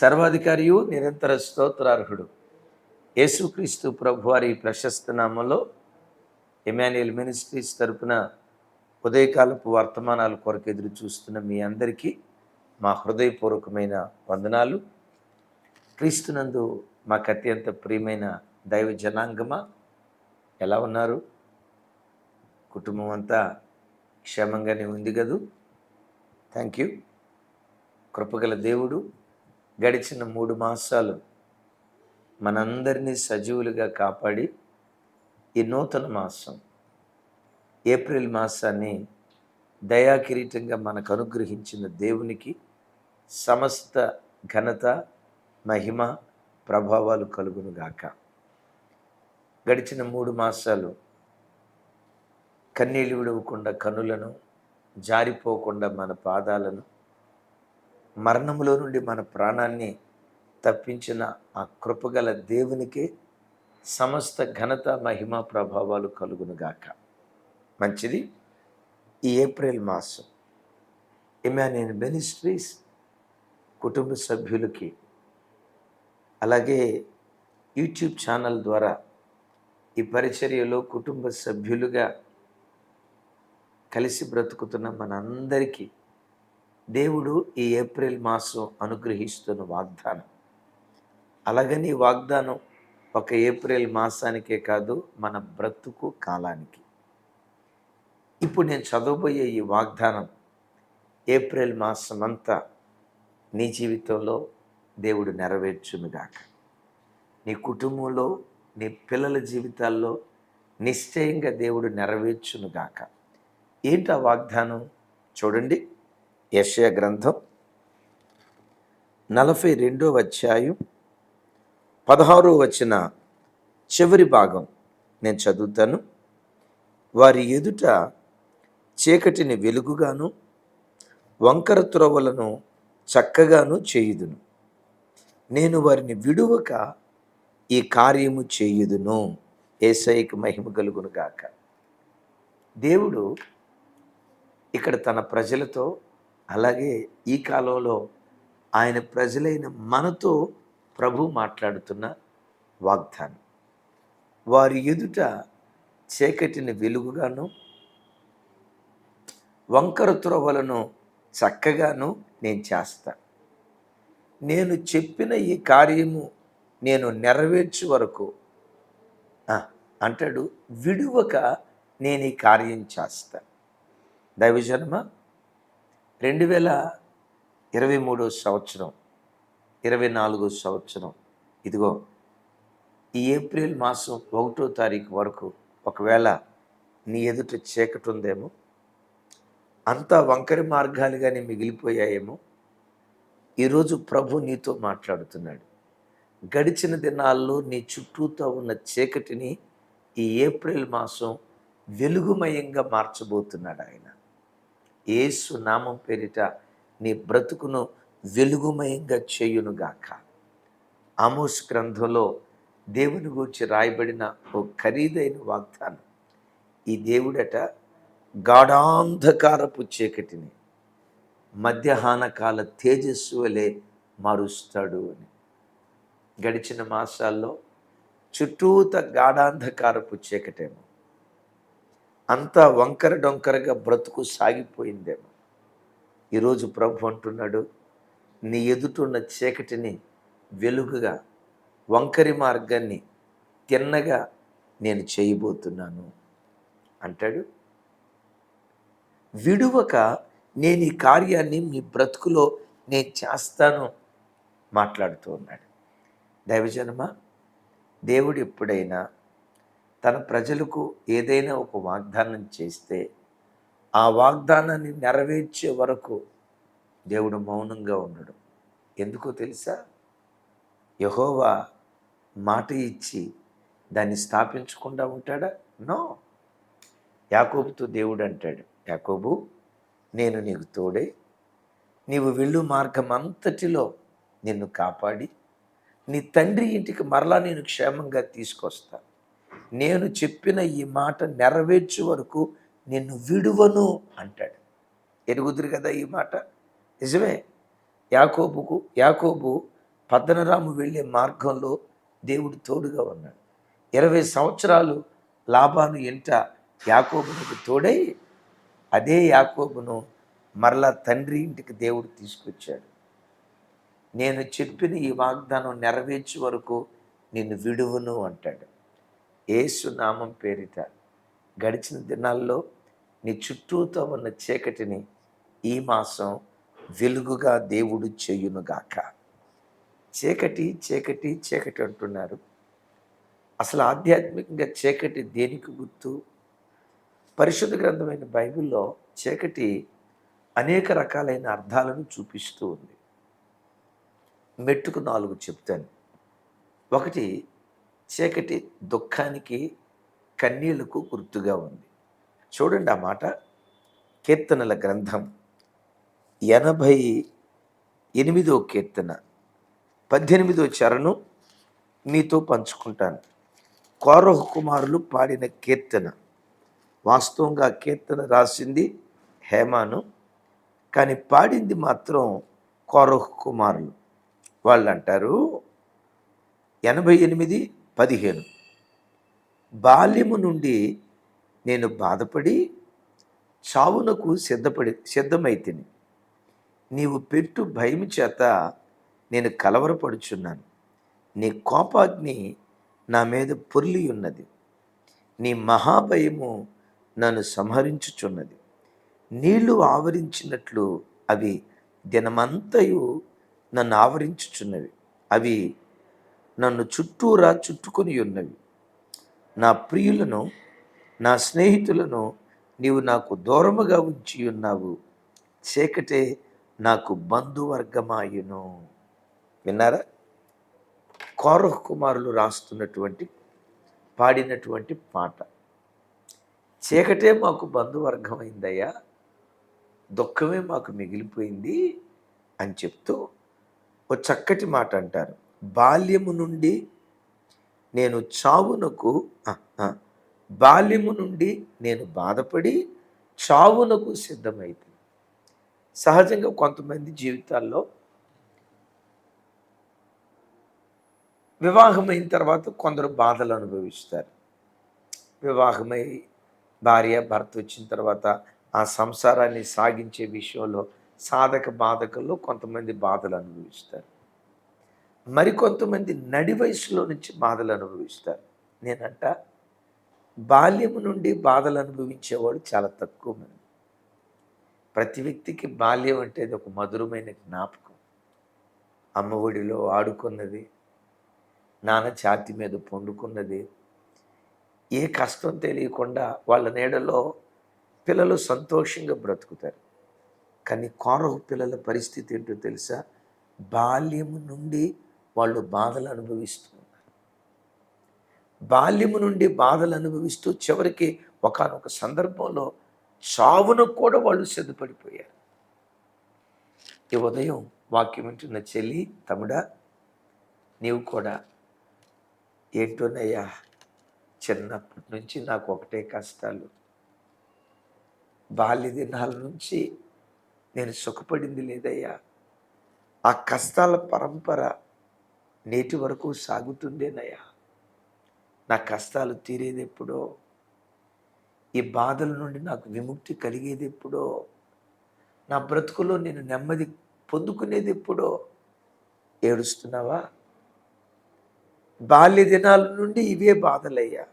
సర్వాధికారియు నిరంతర స్తోత్రార్హుడు. యేసుక్రీస్తు ప్రభువారి ప్రశస్త నామంలో ఎమాన్యుయల్ మినిస్ట్రీస్ తరపున ఉదయకాలపు వర్తమానాల కొరకు ఎదురు చూస్తున్న మీ అందరికీ మా హృదయపూర్వకమైన వందనాలు. క్రీస్తునందు మాకు అత్యంత ప్రియమైన దైవ జనాంగమా? ఎలా ఉన్నారు? కుటుంబం అంతా క్షేమంగానే ఉంది కదూ? థ్యాంక్ యూ కృపగల దేవుడు గడిచిన మూడు మాసాలు మనందరినీ సజీవులుగా కాపాడి ఈ నూతన మాసం ఏప్రిల్ మాసాన్ని దయాకిరీటంగా మనకు అనుగ్రహించిన దేవునికి సమస్త ఘనత మహిమ ప్రభావాలు కలుగునుగాక గడిచిన మూడు మాసాలు కన్నీళ్ళు విడవకుండా కనులను జారిపోకుండా మన పాదాలను మరణములో నుండి మన ప్రాణాన్ని తప్పించిన ఆ కృపగల దేవునికే సమస్త ఘనత మహిమ ప్రభావాలు కలుగునుగాక మంచిది. ఈ ఏప్రిల్ మాసం ఇమానియన్ మినిస్ట్రీస్ కుటుంబ సభ్యులకి అలాగే యూట్యూబ్ ఛానల్ ద్వారా ఈ పరిచర్యలో కుటుంబ సభ్యులుగా కలిసి బ్రతుకుతున్న మనందరికీ దేవుడు ఈ ఏప్రిల్ మాసం అనుగ్రహిస్తున్న వాగ్దానం. అలాగని వాగ్దానం ఒక ఏప్రిల్ మాసానికే కాదు మన బ్రతుకు కాలానికి. ఇప్పుడు నేను చదవబోయే ఈ వాగ్దానం ఏప్రిల్ మాసం అంతా నీ జీవితంలో దేవుడు నెరవేర్చునుగాక. నీ కుటుంబంలో నీ పిల్లల జీవితాల్లో నిశ్చయంగా దేవుడు నెరవేర్చునుగాక. ఏంటి ఆ వాగ్దానం? చూడండి. యశయ గ్రంథం నలభై రెండో అధ్యాయం పదహారో వచ్చిన చివరి భాగం. నేను చదువుతాను. వారి ఎదుట చీకటిని వెలుగుగాను వంకర త్రోవలను చక్కగాను చేయుదును. నేను వారిని విడువక ఈ కార్యము చేయుదును. ఏసైకి మహిమ కలుగును గాక. దేవుడు ఇక్కడ తన ప్రజలతో అలాగే ఈ కాలంలో ఆయన ప్రజలైన మనతో ప్రభు మాట్లాడుతున్న వాగ్దానం. వారి ఎదుట చీకటిని వెలుగుగాను వంకర త్రోవలను చక్కగాను నేను చేస్తాను నేను చెప్పిన ఈ కార్యము నేను నెరవేర్చు వరకు అంటాడు విడువక నేను ఈ కార్యం చేస్తాను దైవజన్మ రెండు వేల ఇరవై మూడో సంవత్సరం ఇరవై నాలుగో సంవత్సరం. ఇదిగో ఈ ఏప్రిల్ మాసం ఒకటో తారీఖు వరకు ఒకవేళ నీ ఎదుట చీకటి ఉందేమో అంతా వంకరి మార్గాలుగానే మిగిలిపోయాయేమో ఈరోజు ప్రభు నీతో మాట్లాడుతున్నాడు. గడిచిన దినాల్లో నీ చుట్టూతో ఉన్న చీకటిని ఈ ఏప్రిల్ మాసం వెలుగుమయంగా మార్చబోతున్నాడు ఆయన. ఏసు నామం పేరిట నీ బ్రతుకును వెలుగుమయంగా చేయునుగాక. ఆమోస్ గ్రంథంలో దేవుని గూర్చి రాయబడిన ఓ ఖరీదైన వాగ్దానం. ఈ దేవుడట గాఢాంధకారపు చీకటిని మధ్యాహ్నకాల తేజస్సు వలె మారుస్తాడు అని. గడిచిన మాసాల్లో చుట్టూత గాఢాంధకారపు చీకటేమో. అంతా వంకర డొంకరగా బ్రతుకు సాగిపోయిందేమో. ఈరోజు ప్రభు అంటున్నాడు నీ ఎదుటున్న చీకటిని వెలుగుగా వంకరి మార్గాన్ని తిన్నగా నేను చేయబోతున్నాను అంటాడు. విడువక నేను ఈ కార్యాన్ని మీ బ్రతుకులో నేను చేస్తాను మాట్లాడుతూ ఉన్నాడు. దైవజనమా దేవుడు ఎప్పుడైనా తన ప్రజలకు ఏదైనా ఒక వాగ్దానం చేస్తే ఆ వాగ్దానాన్ని నెరవేర్చే వరకు దేవుడు మౌనంగా ఉండడు. ఎందుకో తెలుసా? యహోవా మాట ఇచ్చి దాన్ని స్థాపించకుండా ఉంటాడా? నో. యాకోబుతో దేవుడు అంటాడు యాకోబు నేను నీకు తోడే నీవు వెళ్ళు మార్గం అంతటిలో నిన్ను కాపాడి నీ తండ్రి ఇంటికి మరలా నేను క్షేమంగా తీసుకొస్తాను నేను చెప్పిన ఈ మాట నెరవేర్చే వరకు నిన్ను విడువను అంటాడు. ఎరుగుదురు కదా ఈ మాట? నిజమే. యాకోబుకు యాకోబు పద్దనరాము వెళ్ళే మార్గంలో దేవుడు తోడుగా ఉన్నాడు. ఇరవై సంవత్సరాలు లాభాను ఎంట యాకోబునకు తోడై అదే యాకోబును మరలా తండ్రి ఇంటికి దేవుడు తీసుకొచ్చాడు. నేను చెప్పిన ఈ వాగ్దానం నెరవేర్చే వరకు నిన్ను విడువును అంటాడు. ఏసు నామం పేరిట గడిచిన దినాల్లో నీ చుట్టూతో ఉన్న చీకటిని ఈ మాసం వెలుగుగా దేవుడు చేయునుగాక చీకటి చీకటి చీకటి అంటున్నారు. అసలు ఆధ్యాత్మికంగా చీకటి దేనికి గుర్తు? పరిశుద్ధ గ్రంథమైన బైబిల్లో చీకటి అనేక రకాలైన అర్థాలను చూపిస్తూ ఉంది. మెట్టుకు నాలుగు చెప్తాను. ఒకటి చీకటి దుఃఖానికి కన్నీళ్ళకు గుర్తుగా ఉంది. చూడండి ఆ మాట. కీర్తనల గ్రంథం ఎనభై ఎనిమిదో కీర్తన పద్దెనిమిదో చరణం మీతో పంచుకుంటాను. కోరహ కుమారులు పాడిన కీర్తన వాస్తవంగా కీర్తన రాసింది హేమాను కానీ పాడింది మాత్రం కోరహ కుమారులు. వాళ్ళు అంటారు ఎనభై ఎనిమిది పదిహేను. బాల్యము నుండి నేను బాధపడి చావునకు సిద్ధపడి సిద్ధమైతిని. నీవు పెట్టు భయం చేత నేను కలవరపడుచున్నాను. నీ కోపాగ్ని నా మీద పొర్లి ఉన్నది నీ మహాభయము నన్ను సంహరించుచున్నది. నీళ్ళు ఆవరించినట్లు అవి దినమంతయు నన్ను ఆవరించుచున్నవి. అవి నన్ను చుట్టూరా చుట్టుకొని ఉన్నవి. నా ప్రియులను నా స్నేహితులను నీవు నాకు దూరముగా ఉంచి ఉన్నావు. చీకటే నాకు బంధువర్గమాయును. విన్నారా? కౌరవ కుమారులు రాస్తున్నటువంటి పాడినటువంటి పాట. చీకటే మాకు బంధువర్గమైందయ్యా. దుఃఖమే మాకు మిగిలిపోయింది అని చెప్తూ ఓ చక్కటి మాట అంటారు. బాల్యము నుండి నేను చావునకు బాల్యము నుండి నేను బాధపడి చావునకు సిద్ధమైతే సహజంగా కొంతమంది జీవితాల్లో వివాహమైన తర్వాత కొందరు బాధలు అనుభవిస్తారు. వివాహమై భార్య భర్త వచ్చిన తర్వాత ఆ సంసారాన్ని సాగించే విషయంలో సాధక బాధకుల్లో కొంతమంది బాధలు అనుభవిస్తారు. మరికొంతమంది నడి వయసులో నుంచి బాధలు అనుభవిస్తారు. నేనంట బాల్యము నుండి బాధలు అనుభవించేవాడు చాలా తక్కువ మంది. ప్రతి వ్యక్తికి బాల్యం అంటే అది ఒక మధురమైన జ్ఞాపకం. అమ్మ ఒడిలో ఆడుకున్నది నాన్న ఛాతి మీద పండుకున్నది ఏ కష్టం తెలియకుండా వాళ్ళ నీడలో పిల్లలు సంతోషంగా బ్రతుకుతారు. కానీ కోరహు పిల్లల పరిస్థితి ఏంటో తెలుసా? బాల్యము నుండి వాళ్ళు బాధలు అనుభవిస్తూ బాల్యము నుండి బాధలు అనుభవిస్తూ చివరికి ఒకానొక సందర్భంలో చావును కూడా వాళ్ళు సిద్ధపడిపోయారు. ఈ ఉదయం వాక్యం వింటున్న చెల్లి తమ్ముడా నీవు కూడా ఏంటోనయ్యా చిన్నప్పటి నుంచి నాకు ఒకటే కష్టాలు. బాల్య దినాల నుంచి నేను సుఖపడింది లేదయ్యా. ఆ కష్టాల పరంపర నేటి వరకు సాగుతుందేనయ్యా నా కష్టాలు తీరేది ఎప్పుడో ఈ బాధల నుండి నాకు విముక్తి కలిగేది ఎప్పుడో నా బ్రతుకులో నేను నెమ్మది పొందుకునేది ఎప్పుడో ఏడుస్తున్నావా? బాల్య దినాల నుండి ఇవే బాధలయ్యా.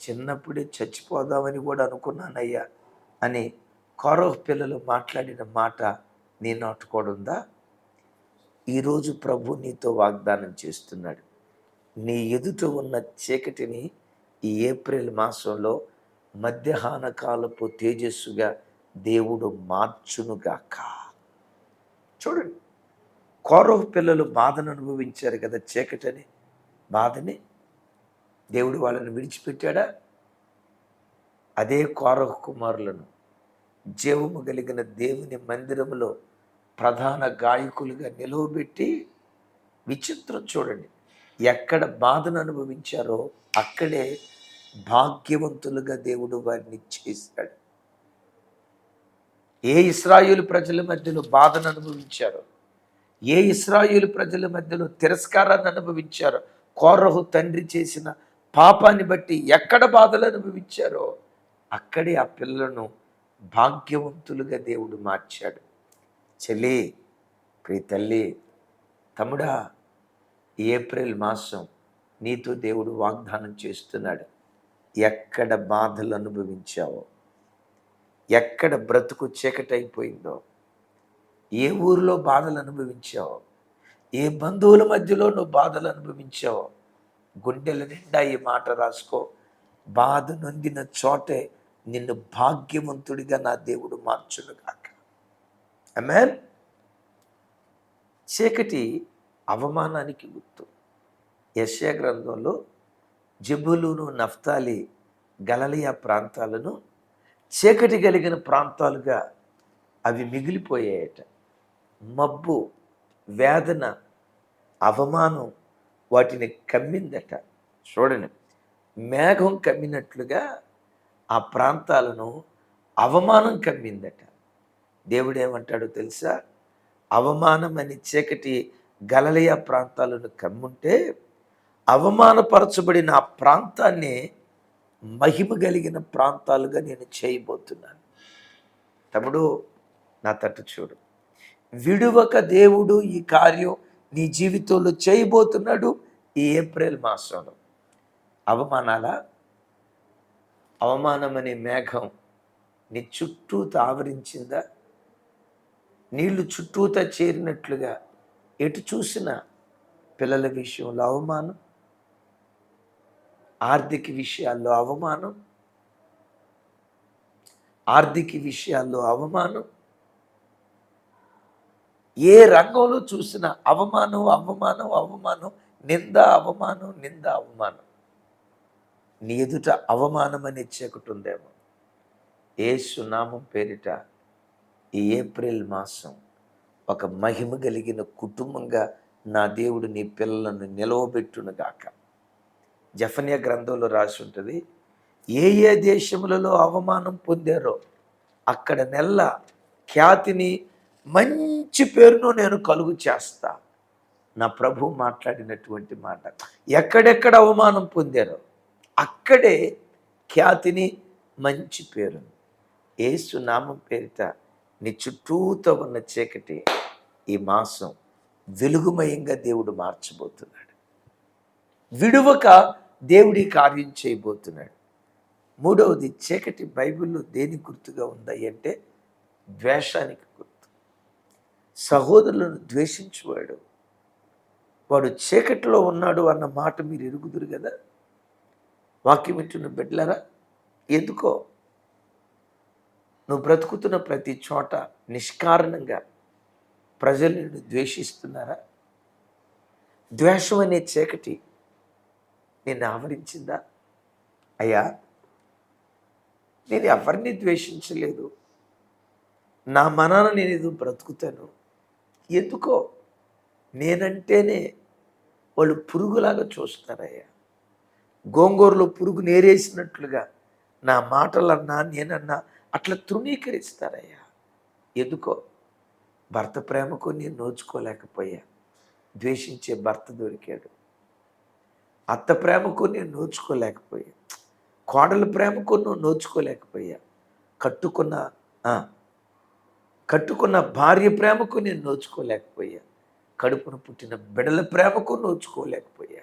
చిన్నప్పుడే చచ్చిపోదామని కూడా అనుకున్నానయ్యా అని కౌరవ పిల్లలు మాట్లాడిన మాట నీ నాటుకోడుందా ఈరోజు ప్రభు నీతో వాగ్దానం చేస్తున్నాడు. నీ ఎదుట ఉన్న చీకటిని ఈ ఏప్రిల్ మాసంలో మధ్యాహ్న కాలపు తేజస్సుగా దేవుడు మార్చునుగాక. చూడండి కౌరవ పిల్లలు బాధను అనుభవించారు కదా చీకటని బాధని. దేవుడు వాళ్ళని విడిచిపెట్టాడా? అదే కౌరవ కుమారులను జీవము కలిగిన దేవుని మందిరములో ప్రధాన గాయకులుగా నిలువబెట్టి విచిత్రం చూడండి. ఎక్కడ బాధను అనుభవించారో అక్కడే భాగ్యవంతులుగా దేవుడు వారిని చేశాడు. ఏ ఇస్రాయులు ప్రజల మధ్యలో బాధను అనుభవించారో ఏ ఇస్రాయులు ప్రజల మధ్యలో తిరస్కారాన్ని అనుభవించారో కోరహు తండ్రి చేసిన పాపాన్ని బట్టి ఎక్కడ బాధలు అనుభవించారో అక్కడే ఆ పిల్లలను భాగ్యవంతులుగా దేవుడు మార్చాడు. చెల్లి ప్రియ తల్లి తమ్ముడా ఏప్రిల్ మాసం నీతో దేవుడు వాగ్దానం చేస్తున్నాడు. ఎక్కడ బాధలు అనుభవించావో ఎక్కడ బ్రతుకు చీకటైపోయిందో ఏ ఊరిలో బాధలు అనుభవించావో ఏ బంధువుల మధ్యలో నువ్వు బాధలు అనుభవించావో గుండెల నిండా ఈ మాట రాసుకో. బాధ నొందిన చోటే నిన్ను భాగ్యవంతుడిగా నా దేవుడు మార్చును కాక అమెన్ చీకటి అవమానానికి గుర్తు. యశ్యా గ్రంథంలో జబులును నఫ్తాలి గలలియా ప్రాంతాలను చీకటి కలిగిన ప్రాంతాలుగా అవి మిగిలిపోయాయట. మబ్బు వేదన అవమానం వాటిని కమ్మిందట. చూడండి మేఘం కమ్మినట్లుగా ఆ ప్రాంతాలను అవమానం కమ్మిందట. దేవుడు ఏమంటాడో తెలుసా? అవమానం అని చీకటి గలలయ ప్రాంతాలను కమ్ముంటే అవమానపరచబడిన ఆ ప్రాంతాన్ని మహిమ కలిగిన ప్రాంతాలుగా నేను చేయబోతున్నాను. తమ్ముడు నా తట్టు చూడు. విడువక దేవుడు ఈ కార్యం నీ జీవితంలో చేయబోతున్నాడు ఈ ఏప్రిల్ మాసంలో. అవమానాల? అవమానం అనే మేఘం నీ చుట్టూ ఆవరించిందా నీళ్ళు చుట్టూతా చేరినట్లుగా ఎటు చూసినా పిల్లల విషయంలో అవమానం ఆర్థిక విషయాల్లో అవమానం ఆర్థిక విషయాల్లో అవమానం ఏ రంగంలో చూసినా అవమానం అవమానం అవమానం నింద అవమానం నింద అవమానం. నీ ఎదుట అవమానం అని చీకటి ఉందేమో. ఏ సునామం పేరిట ఈ ఏప్రిల్ మాసం ఒక మహిమ కలిగిన కుటుంబంగా నా దేవుడు నీ పిల్లలను నిలవబెట్టునుగాక జఫన్య గ్రంథంలో రాసి ఉంటుంది ఏ ఏ దేశములలో అవమానం పొందారో అక్కడ నెల ఖ్యాతిని మంచి పేరును నేను కలుగు చేస్తా. నా ప్రభు మాట్లాడినటువంటి మాట ఎక్కడెక్కడ అవమానం పొందారో అక్కడే ఖ్యాతిని మంచి పేరును. ఏసు నామం పేరిట నీ చుట్టూతో ఉన్న చీకటి ఈ మాసం వెలుగుమయంగా దేవుడు మార్చబోతున్నాడు. విడువక దేవుడి కార్యం చేయబోతున్నాడు. మూడవది చీకటి బైబిల్లో దేని గుర్తుగా ఉంది అంటే ద్వేషానికి గుర్తు. సహోదరులను ద్వేషించువాడు. వాడు చీకటిలో ఉన్నాడు అన్న మాట మీరు ఎరుగుదురు కదా? వాక్యం వింటున్న బిడ్డలరా? ఎందుకో నువ్వు బ్రతుకుతున్న ప్రతి చోట నిష్కారణంగా ప్రజలు నిన్ను ద్వేషిస్తున్నారా? ద్వేషం అనే చీకటి నిన్ను ఆవరించిందా? అయ్యా నేను ఎవరిని ద్వేషించలేదు? నా మనాన నేను ఏదో బ్రతుకుతాను. ఎందుకో నేనంటేనే వాళ్ళు పురుగులాగా చూస్తారయ్యా. గోంగూరలో పురుగు నేరేసినట్లుగా నా మాటలన్నా నేనన్నా అట్లా తృణీకరిస్తారయ్యా. ఎందుకో? భర్త ప్రేమకు నేను నోచుకోలేకపోయా. ద్వేషించే భర్త దొరికాడు. అత్త ప్రేమకు నేను నోచుకోలేకపోయా. కోడల ప్రేమకు నువ్వు నోచుకోలేకపోయా. కట్టుకున్న కట్టుకున్న భార్య ప్రేమకు నేను నోచుకోలేకపోయా. కడుపున పుట్టిన బిడల ప్రేమకు నోచుకోలేకపోయా.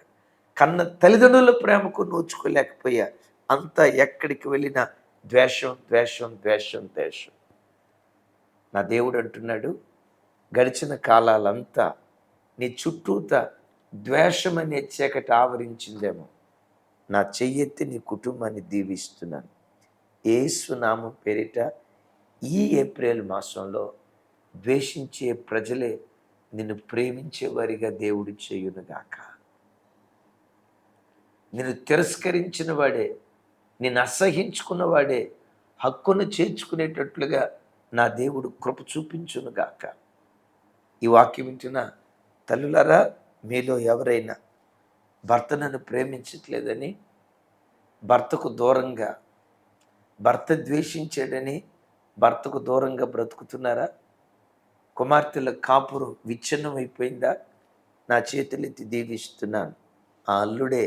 కన్న తల్లిదండ్రుల ప్రేమకు నోచుకోలేకపోయా. అంతా ఎక్కడికి వెళ్ళినా ద్వేషం ద్వేషం ద్వేషం ద్వేషం. నా దేవుడు అంటున్నాడు గడిచిన కాలాలంతా నీ చుట్టూత ద్వేషం అనే చీకటి ఆవరించిందేమో. నా చెయ్యెత్తి నీ కుటుంబాన్ని దీవిస్తున్నాను. ఏసునామం పేరిట ఈ ఏప్రిల్ మాసంలో ద్వేషించే ప్రజలే నిన్ను ప్రేమించేవారిగా దేవుడు చేయునుగాక. నిన్ను తిరస్కరించిన వాడే నేను అసహించుకున్న వాడే హక్కును చేర్చుకునేటట్లుగా నా దేవుడు కృప చూపించునుగాక ఈ వాక్యం వింటున్న తల్లులారా మీలో ఎవరైనా భర్త నన్ను ప్రేమించట్లేదని భర్తకు దూరంగా భర్త ద్వేషించాడని భర్తకు దూరంగా బ్రతుకుతున్నారా? కుమార్తెల కాపురం విచ్ఛిన్నం అయిపోయిందా నా చేతులెత్తి దీవిస్తున్నాను. ఆ అల్లుడే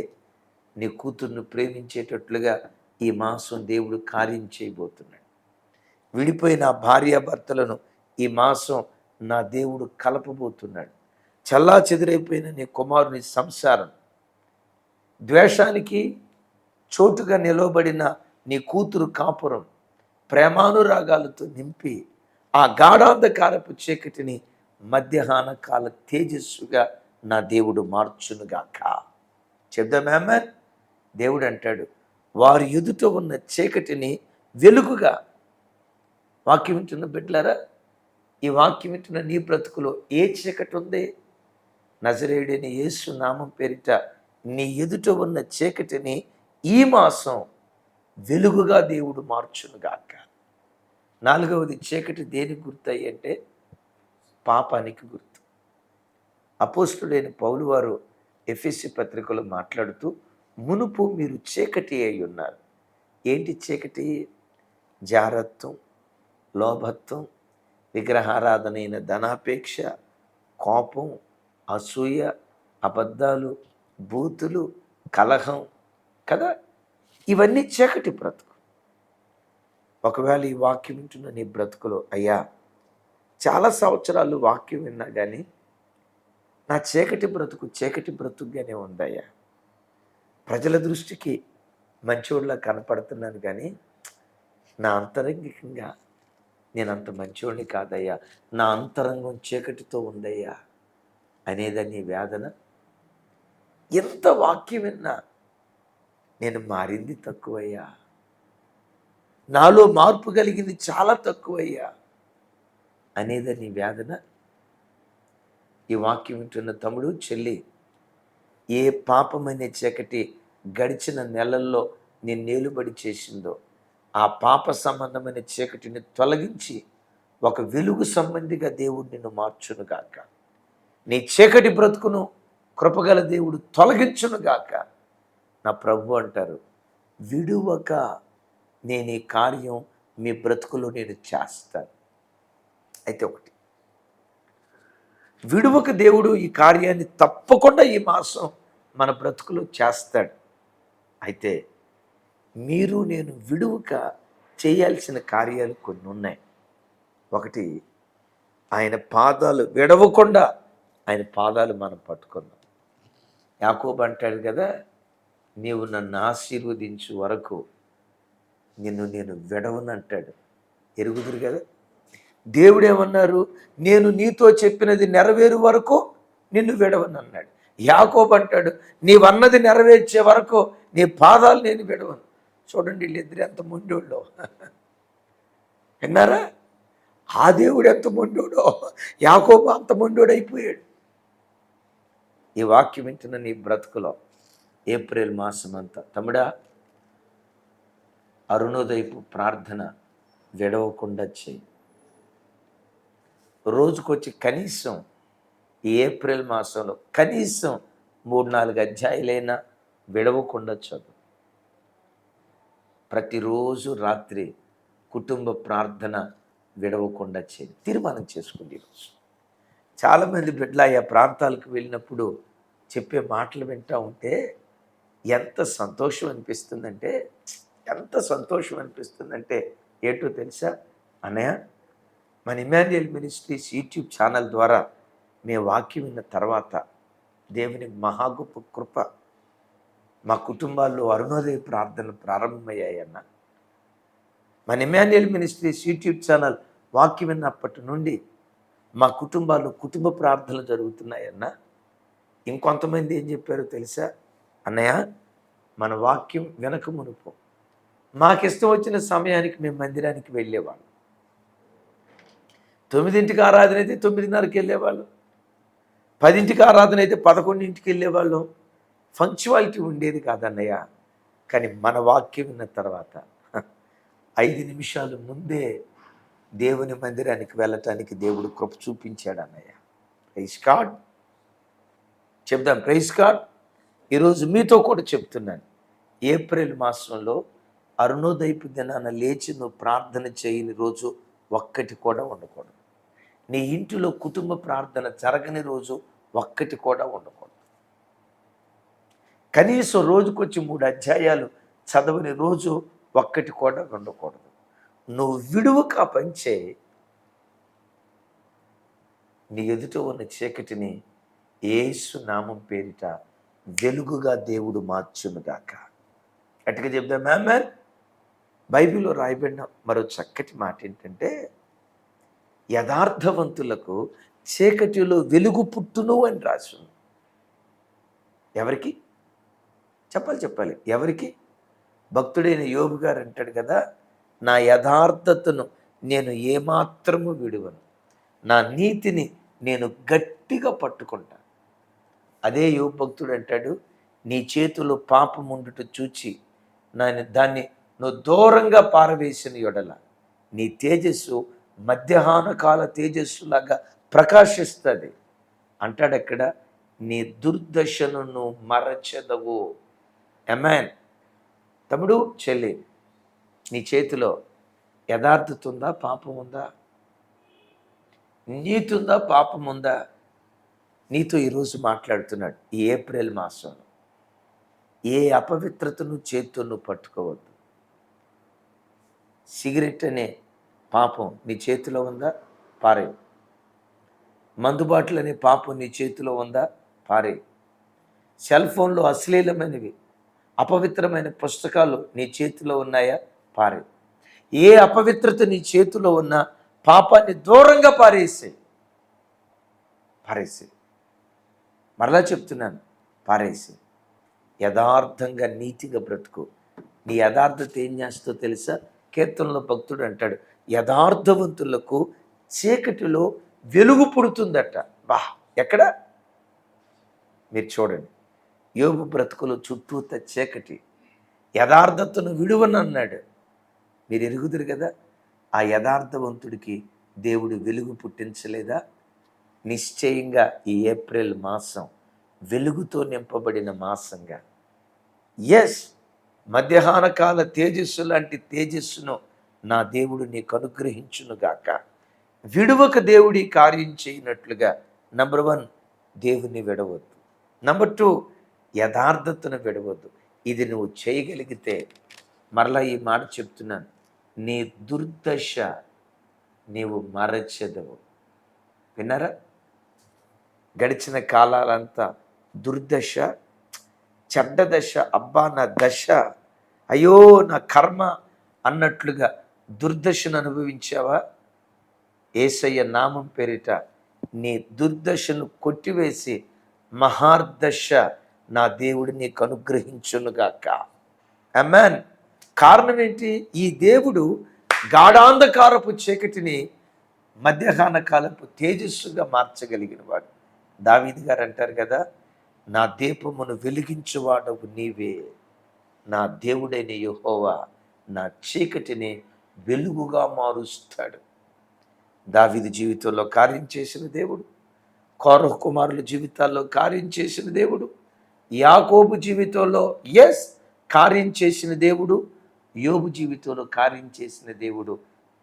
నీ కూతుర్ను ప్రేమించేటట్లుగా ఈ మాసం దేవుడు కార్యం చేయబోతున్నాడు. విడిపోయిన భార్యాభర్తలను ఈ మాసం నా దేవుడు కలపబోతున్నాడు. చల్లా చెదిరైపోయిన నీ కుమారుని సంసారం. ద్వేషానికి చోటుగా నిలవబడిన నీ కూతురు కాపురం ప్రేమానురాగాలతో నింపి ఆ గాఢాంధకారపు చీకటిని మధ్యాహ్న కాల తేజస్సుగా నా దేవుడు మార్చునుగాక. చెప్దామేమ దేవుడు అంటాడు వారి ఎదుట ఉన్న చీకటిని వెలుగుగా వాక్యం వింటున్న బిడ్డలారా ఈ వాక్యం వింటున్న నీ బ్రతుకులో ఏ చీకటి ఉంది? నజరేయుడని యేసు నామం పేరిట నీ ఎదుట ఉన్న చీకటిని ఈ మాసం వెలుగుగా దేవుడు మార్చునుగాక నాలుగవది చీకటి దేనికి గుర్తయి అంటే పాపానికి గుర్తు. అపోస్తుడైన పౌలు వారు ఎఫ్ఎస్సి పత్రికలో మాట్లాడుతూ మునుపు మీరు చీకటి అయి ఉన్నారు. ఏంటి చీకటి? జారత్వం లోభత్వం విగ్రహారాధనైన ధనాపేక్ష కోపం అసూయ అబద్ధాలు బూతులు కలహం కదా? ఇవన్నీ చీకటి బ్రతుకు. ఒకవేళ ఈ వాక్యం వింటున్న నీ బ్రతుకులో అయ్యా చాలా సంవత్సరాలు వాక్యం విన్నా కానీ నా చీకటి బ్రతుకు చీకటి బ్రతుకుగానే ఉందయ్యా. ప్రజల దృష్టికి మంచివాళ్ళ కనపడుతున్నాను కానీ నా అంతరంగికంగా నేను అంత మంచివాడిని కాదయ్యా. నా అంతరంగం చీకటితో ఉందయ్యా అనేదని వేదన. ఎంత వాక్యం విన్నా నేను మారింది తక్కువయ్యా. నాలో మార్పు కలిగింది చాలా తక్కువయ్యా అనేదని వేదన. ఈ వాక్యం వింటున్న తమ్ముడు చెల్లి ఏ పాపమనే చీకటి గడిచిన నెలల్లో నేను నిలుబడి చేసిందో ఆ పాప సంబంధమైన చీకటిని తొలగించి ఒక వెలుగు సంబంధిగా దేవుడు నిన్ను మార్చునుగాక నీ చీకటి బ్రతుకును కృపగల దేవుడు తొలగించునుగాక నా ప్రభు అంటారు విడువక నేను ఈ కార్యం మీ బ్రతుకులో నేను చేస్తాను. అయితే ఒకటి విడువక దేవుడు ఈ కార్యాన్ని తప్పకుండా ఈ మాసం మన బ్రతుకులో చేస్తాడు. అయితే మీరు నేను విడువక చేయాల్సిన కార్యాలు కొన్ని ఉన్నాయి. ఒకటి ఆయన పాదాలు విడవకుండా ఆయన పాదాలు మనం పట్టుకున్నాం యాకోబు అంటాడు కదా నీవు నన్ను ఆశీర్వదించు వరకు నిన్ను నేను విడవను అంటాడు. ఎరుగుదురు కదా? దేవుడేమన్నారు? నేను నీతో చెప్పినది నెరవేరు వరకు నిన్ను విడవను అన్నాడు. యాకోబు అంటాడు నీవన్నది నెరవేర్చే వరకు నీ పాదాలు నేను విడవను. చూడండి వీళ్ళిద్దరు ఎంత మొండోళ్ళో. విన్నారా? ఆ దేవుడు ఎంత మొండోడో. యాకోబు అంత మొండోడు అయిపోయాడు ఈ వాక్యం వింటున్న నీ బ్రతుకులో ఏప్రిల్ మాసం అంతా తమ్ముడా అరుణోదయపు ప్రార్థన విడవకుండా చేయి రోజుకొచ్చి కనీసం ఏప్రిల్ మాసంలో కనీసం మూడు నాలుగు అధ్యాయులైనా విడవకుండా చదువు. ప్రతిరోజు రాత్రి కుటుంబ ప్రార్థన విడవకుండా చేయి. తీర్మానం చేసుకుంది ఈరోజు చాలామంది బిడ్డలు ఆయా ప్రాంతాలకు వెళ్ళినప్పుడు చెప్పే మాటలు వింటూ ఉంటే ఎంత సంతోషం అనిపిస్తుందంటే ఎంత సంతోషం అనిపిస్తుందంటే ఏటో తెలుసా? అన్నయ్య మన ఇమాన్యుయల్ మినిస్ట్రీస్ యూట్యూబ్ ఛానల్ ద్వారా మీ వాక్యం విన్న తర్వాత దేవుని మహా గొప్ప కృప మా కుటుంబాల్లో అరుణోదయ ప్రార్థనలు ప్రారంభమయ్యాయన్న. మన ఇమాన్యుయల్ మినిస్ట్రీస్ యూట్యూబ్ ఛానల్ వాక్యం విన్నప్పటి నుండి మా కుటుంబాల్లో కుటుంబ ప్రార్థనలు జరుగుతున్నాయన్న. ఇంకొంతమంది ఏం చెప్పారో తెలుసా? అన్నయ్య మన వాక్యం వెనక మునుపు. మాకు ఇష్టం వచ్చిన సమయానికి మేము మందిరానికి వెళ్ళేవాళ్ళం. తొమ్మిదింటికి ఆరాధన అయితే తొమ్మిదిన్నరకి వెళ్ళేవాళ్ళం. పదింటికి ఆరాధన అయితే పదకొండింటికి వెళ్ళేవాళ్ళం. ఫంక్చువాలిటీ ఉండేది కాదన్నయ్య. కానీ మన వాక్యం విన్న తర్వాత ఐదు నిమిషాలు ముందే దేవుని మందిరానికి వెళ్ళటానికి దేవుడు కృప చూపించాడు అన్నయ్య. ప్రైజ్ కార్డ్ చెప్దాం ప్రైజ్ కార్డ్ ఈరోజు మీతో కూడా చెప్తున్నాను. ఏప్రిల్ మాసంలో అరుణోదయపు దినాన లేచి నువ్వు ప్రార్థన చేయని రోజు ఒక్కటి కూడా ఉండకూడదు. నీ ఇంటిలో కుటుంబ ప్రార్థన జరగని రోజు ఒక్కటి కూడా ఉండకూడదు. కనీసం రోజుకొచ్చి మూడు అధ్యాయాలు చదవని రోజు ఒక్కటి కూడా ఉండకూడదు. నువ్వు విడువుగా పంచే నీ ఎదుట ఉన్న చీకటిని ఏసు నామం పేరిట వెలుగుగా దేవుడు మార్చునుగాక గట్టిగా చెప్దాం మ్యామ్ బైబిల్లో రాయబడిన మరో చక్కటి మాట ఏంటంటే యథార్థవంతులకు చీకటిలో వెలుగు పుట్టును అని రాసింది ఎవరికి? చెప్పాలి చెప్పాలి. ఎవరికి? భక్తుడైన యోబు గారు అంటాడు కదా నా యథార్థతను నేను ఏమాత్రము విడువను. నా నీతిని నేను గట్టిగా పట్టుకుంటా అదే యోగ భక్తుడు అంటాడు నీ చేతిలో పాపం ఉండుట చూచి నేను దాన్ని నువ్వు దూరంగా పారవేసిన ఎడల నీ తేజస్సు మధ్యాహ్న కాల తేజస్సులాగా ప్రకాశిస్తుంది. అంటాడక్కడ? నీ దుర్దశను నువ్వు మరచెదవు. ఎమాన్ తమ్ముడు చెల్లి నీ చేతిలో యథార్థత ఉందా పాపం ఉందా నీతి ఉందా పాపం ఉందా నీతో ఈరోజు మాట్లాడుతున్నాడు ఈ ఏప్రిల్ మాసంలో. ఏ అపవిత్రతను చేతును పట్టుకోవద్దు. సిగరెట్ అనే పాపం నీ చేతిలో ఉందా? పారే మందుబాట్లు అనే పాపం నీ చేతిలో ఉందా? పారే సెల్ ఫోన్లో అశ్లీలమైనవి అపవిత్రమైన పుస్తకాలు నీ చేతిలో ఉన్నాయా? పారే ఏ అపవిత్రత నీ చేతిలో ఉన్నా పాపాన్ని దూరంగా పారేసే పారేసే మరలా చెప్తున్నాను పారేసే యథార్థంగా నీతిగా బ్రతుకు. నీ యథార్థత ఏం చేస్తో తెలుసా? కీర్తనలో భక్తుడు అంటాడు యథార్థవంతులకు చీకటిలో వెలుగు పుడుతుందట. బా ఎక్కడ? మీరు చూడండి. యోగు బ్రతుకులు చుట్టూత చీకటి. యథార్థతను విడువనన్నాడు మీరు ఎరుగుదురు కదా? ఆ యథార్థవంతుడికి దేవుడు వెలుగు పుట్టించలేదా? నిశ్చయంగా ఈ ఏప్రిల్ మాసం వెలుగుతో నింపబడిన మాసంగా. ఎస్ మధ్యాహ్న కాల తేజస్సు లాంటి తేజస్సును నా దేవుడు నీకు అనుగ్రహించునుగాక విడువక దేవుడి కార్యం చేయనట్లుగా నంబర్ వన్ దేవుని విడవద్దు. నంబర్ టూ యథార్థతను విడవద్దు. ఇది నువ్వు చేయగలిగితే మరలా ఈ మాట చెప్తున్నాను. నీ దుర్దశ నీవు మరచెదవు. విన్నారా? గడిచిన కాలాలంతా దుర్దశ చెడ్డ దశ అబ్బా నా దశ అయ్యో నా కర్మ అన్నట్లుగా దుర్దశను అనుభవించావా? ఏసయ్య నామం పేరిట నీ దుర్దశను కొట్టివేసి మహార్దశ నా దేవుడు నీకు అనుగ్రహించునుగాక. అమ్మాన్ కారణం ఏంటి? ఈ దేవుడు గాఢాంధకారపు చీకటిని మధ్యాహ్న కాలపు తేజస్సుగా మార్చగలిగిన వాడు దావీది గారు అంటారు కదా నా దీపమును వెలిగించువాడవు నీవే. నా దేవుడైన యహోవా నా చీకటిని వెలుగుగా మారుస్తాడు. దావిది జీవితంలో కార్యం చేసిన దేవుడు కౌరవ కుమారుల జీవితాల్లో కార్యం చేసిన దేవుడు యాకోబు జీవితంలో ఎస్ కార్యం చేసిన దేవుడు యోబు జీవితంలో కార్యం చేసిన దేవుడు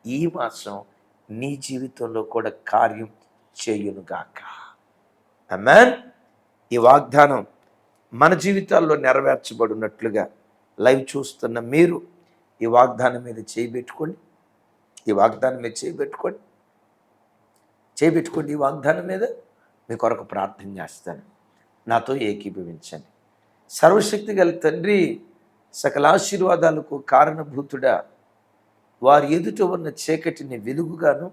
ఈ మాసం నీ జీవితంలో కూడా కార్యం చేయునుగాక. అమెన్ ఈ వాగ్దానం మన జీవితాల్లో నెరవేర్చబడినట్లుగా లైవ్ చూస్తున్న మీరు ఈ వాగ్దానం మీద చేయబెట్టుకోండి ఈ వాగ్దానం మీద చేయబెట్టుకోండి చేయబెట్టుకోండి ఈ వాగ్దానం మీద. మీ కొరకు ప్రార్థన చేస్తాను. నాతో ఏకీభవించండి. సర్వశక్తి గల తండ్రి సకల ఆశీర్వాదాలకు కారణభూతుడా వారి ఎదుట ఉన్న చీకటిని వెలుగుగాను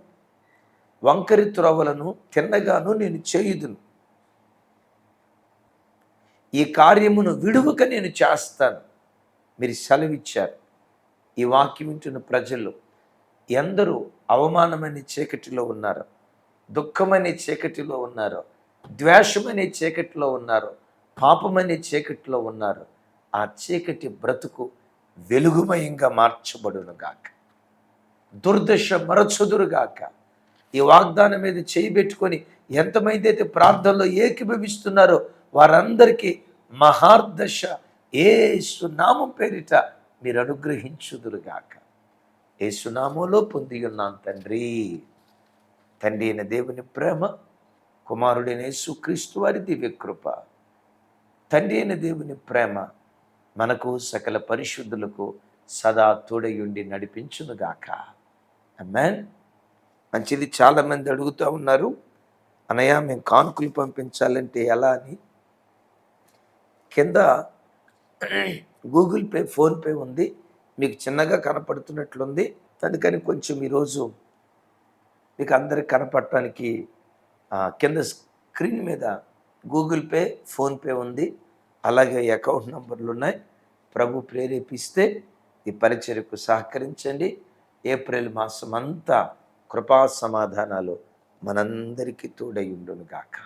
వంకరి త్రోవలను తిన్నగాను నేను చేయుదును. ఈ కార్యమును విడువక నేను చేస్తాను. మీరు సెలవిచ్చారు. ఈ వాక్యం వింటున్న ప్రజలు ఎందరూ అవమానమైన చీకటిలో ఉన్నారు. దుఃఖమనే చీకటిలో ఉన్నారు. ద్వేషమనే చీకటిలో ఉన్నారు. పాపమనే చీకటిలో ఉన్నారు. ఆ చీకటి బ్రతుకు వెలుగుమయంగా మార్చబడునుగాక దుర్దశ మరచుదురుగాక ఈ వాగ్దానం మీద చేయిబెట్టుకొని ఎంతమంది అయితే ప్రార్థనలో ఏకీభవిస్తున్నారో వారందరికీ మహార్దశ ఏ సునామం పేరిట మీరు అనుగ్రహించుదురుగాక. ఏసునామంలో పొంది ఉన్నాను తండ్రి. తండ్రి అయిన దేవుని ప్రేమ కుమారుడైన యేసుక్రీస్తు వారి దివ్య కృప తండ్రి అయిన దేవుని ప్రేమ మనకు సకల పరిశుద్ధులకు సదా తోడయుండి నడిపించునుగాక. అమ్మాన్ మంచిది చాలామంది అడుగుతూ ఉన్నారు అనయా మేము కానుకలు పంపించాలంటే ఎలా అని? కింద గూగుల్ పే ఫోన్పే ఉంది. మీకు చిన్నగా కనపడుతున్నట్లుంది. అందుకని కొంచెం ఈరోజు మీకు అందరికి కనపడటానికి కింద స్క్రీన్ మీద గూగుల్ పే ఫోన్పే ఉంది. అలాగే అకౌంట్ నంబర్లు ఉన్నాయి. ప్రభు ప్రేరేపిస్తే ఈ పరిచర్యకు సహకరించండి. ఏప్రిల్ మాసం అంతా కృపా సమాధానాలు మనందరికీ తోడై ఉండును గాక